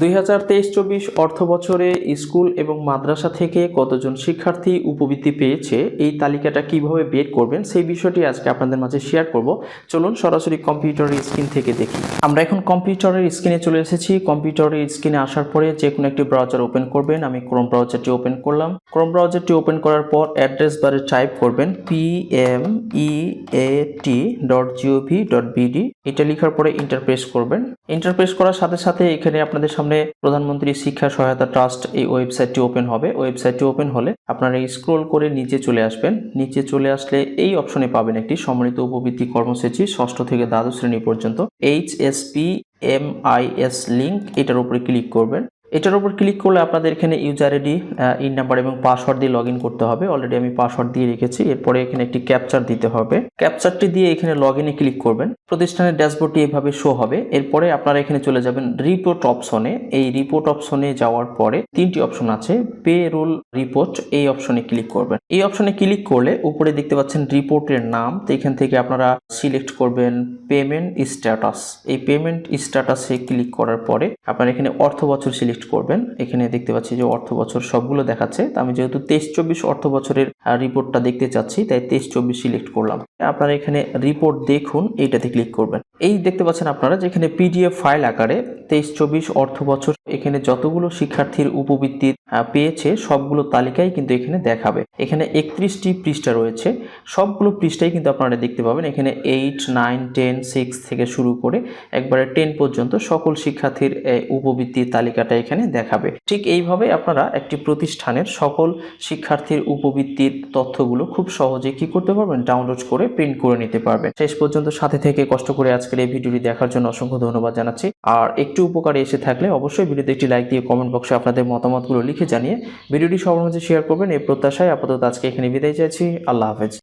দুই হাজার তেইশ চব্বিশ অর্থ বছরে স্কুল এবং মাদ্রাসা থেকে কতজন শিক্ষার্থী উপবৃত্তি পেয়েছে, এই তালিকাটা কীভাবে বের করবেন, সেই বিষয়টি আজকে আপনাদের মাঝে শেয়ার করব। চলুন সরাসরি কম্পিউটারের স্ক্রিন থেকে দেখি। আমরা এখন কম্পিউটারের স্ক্রিনে চলে এসেছি। কম্পিউটারের স্ক্রিনে আসার পরে যে কোনো একটি ব্রাউজার ওপেন করবেন। আমি ক্রোম ব্রাউজারটি ওপেন করলাম। ক্রোম ব্রাউজারটি ওপেন করার পর অ্যাড্রেস বারে টাইপ করবেন P M E A T dot GOV dot BD এটা লেখার পরে ইন্টারপ্রেস করবেন। ইন্টারপ্রেস করার সাথে সাথে এখানে আপনাদের সামনে প্রধানমন্ত্রী শিক্ষা সহায়তা ট্রাস্ট এই ওয়েবসাইটটি ওপেন হবে। ওয়েবসাইটটি ওপেন হলে আপনারা স্ক্রোল করে নিচে চলে আসবেন। নিচে চলে আসলে এই অপশনে পাবেন একটি সম্মিলিত উপবৃত্তি কর্মসূচি ষষ্ঠ থেকে দ্বাদশ শ্রেণি পর্যন্ত। H S P M I S link এটার উপরে ক্লিক করবেন। এটার উপর ক্লিক করলে আপনাদের এখানে ইউজার আইডি ইন নাম্বার এবং পাসওয়ার্ড দিয়ে লগ করতে হবে। অলরেডি আমি পাসওয়ার্ড দিয়ে রেখেছি, এরপরে এখানে একটি ক্যাপচার দিতে হবে। ক্যাপচারটি দিয়ে এখানে লগ ক্লিক করবেন। প্রতিষ্ঠানের ড্যাশবোর্ডটি এভাবে শো হবে। এরপরে আপনারা এখানে চলে যাবেন রিপোর্ট অপশনে এই রিপোর্ট অপশনে যাওয়ার পরে তিনটি অপশন আছে পে রোল রিপোর্ট এই অপশনে ক্লিক করবেন। এই অপশনে ক্লিক করলে উপরে দেখতে পাচ্ছেন রিপোর্টের নাম। তো এখান থেকে আপনারা সিলেক্ট করবেন পেমেন্ট স্ট্যাটাস এই পেমেন্ট স্ট্যাটাসে ক্লিক করার পরে আপনারা এখানে অর্থ বছর সিলেক্ট করবেন। এখানে দেখতে পাচ্ছি যে অর্থ বছর সবগুলো দেখাচ্ছে। তো আমি যেহেতু তেইশ চব্বিশ অর্থ বছরের রিপোর্টটা দেখতে চাচ্ছি, তাই তেইশ চব্বিশ সিলেক্ট করলাম। আপনারা এখানে রিপোর্ট দেখুন, এইটাতে ক্লিক করবেন। এই দেখতে পাচ্ছেন আপনারা যেখানে পিডিএফ ফাইল আকারে তেইশ চব্বিশ অর্থ বছর এখানে যতগুলো শিক্ষার্থীর উপবৃত্তি পেয়েছে, সবগুলো তালিকাই কিন্তু এখানে দেখাবে। এখানে একত্রিশটি পৃষ্ঠা রয়েছে। সবগুলো পৃষ্ঠাই কিন্তু আপনারা দেখতে পাবেন। এখানে এইট, নাইন, টেন, সিক্স থেকে শুরু করে একবারে টেন পর্যন্ত সকল শিক্ষার্থীর উপবৃত্তির তালিকাটা এখানে দেখাবে। ঠিক এইভাবে আপনারা একটি প্রতিষ্ঠানের সকল শিক্ষার্থীর উপবৃত্তির তথ্যগুলো খুব সহজে কি করতে পারবেন? ডাউনলোড করে প্রিন্ট করে নিতে পারবেন। শেষ পর্যন্ত সাথে থেকে কষ্ট করে আজকের এই ভিডিওটি দেখার জন্য অসংখ্য ধন্যবাদ জানাচ্ছি। আর একটু উপকারে এসে থাকলে অবশ্যই ভিডিওতে একটি লাইক দিয়ে কমেন্ট বক্সে আপনাদের মতামতগুলো লিখে জানিয়ে ভিডিওটি সবার মাঝে শেয়ার করবেন। এই প্রত্যাশায় আপাতত আজকে এখানে বিদায় চাইছি। আল্লাহ হাফেজ।